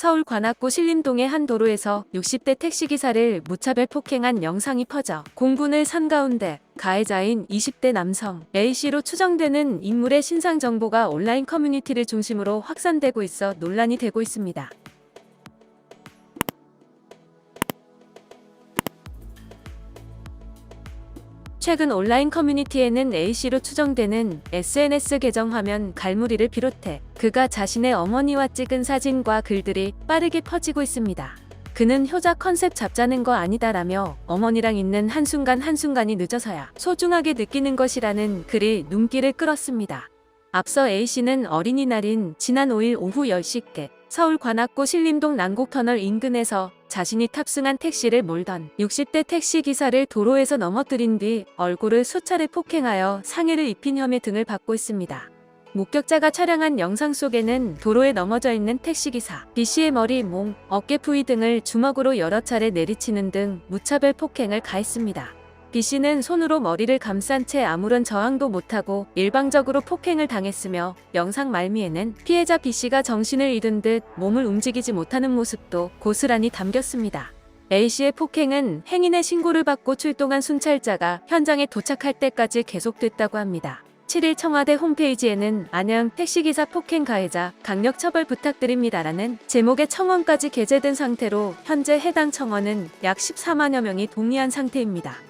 서울 관악구 신림동의 한 도로에서 60대 택시기사를 무차별 폭행한 영상이 퍼져 공분을 산 가운데 가해자인 20대 남성 A씨로 추정되는 인물의 신상 정보가 온라인 커뮤니티를 중심으로 확산되고 있어 논란이 되고 있습니다. 최근 온라인 커뮤니티에는 A씨로 추정되는 SNS 계정 화면 갈무리를 비롯해 그가 자신의 어머니와 찍은 사진과 글들이 빠르게 퍼지고 있습니다. 그는 효자 컨셉 잡자는 거 아니다라며 어머니랑 있는 한순간 한순간이 늦어서야 소중하게 느끼는 것이라는 글이 눈길을 끌었습니다. 앞서 A씨는 어린이날인 지난 5일 오후 10시께 서울 관악구 신림동 난곡터널 인근에서 자신이 탑승한 택시를 몰던 60대 택시 기사를 도로에서 넘어뜨린 뒤 얼굴을 수차례 폭행하여 상해를 입힌 혐의 등을 받고 있습니다. 목격자가 촬영한 영상 속에는 도로에 넘어져 있는 택시기사 B씨의 머리, 몸, 어깨 부위 등을 주먹으로 여러 차례 내리치는 등 무차별 폭행을 가했습니다. B씨는 손으로 머리를 감싼 채 아무런 저항도 못하고 일방적으로 폭행을 당했으며 영상 말미에는 피해자 B씨가 정신을 잃은 듯 몸을 움직이지 못하는 모습도 고스란히 담겼습니다. A씨의 폭행은 행인의 신고를 받고 출동한 순찰자가 현장에 도착할 때까지 계속됐다고 합니다. 7일 청와대 홈페이지에는 안양 택시기사 폭행 가해자 강력 처벌 부탁드립니다라는 제목의 청원까지 게재된 상태로 현재 해당 청원은 약 14만여 명이 동의한 상태입니다.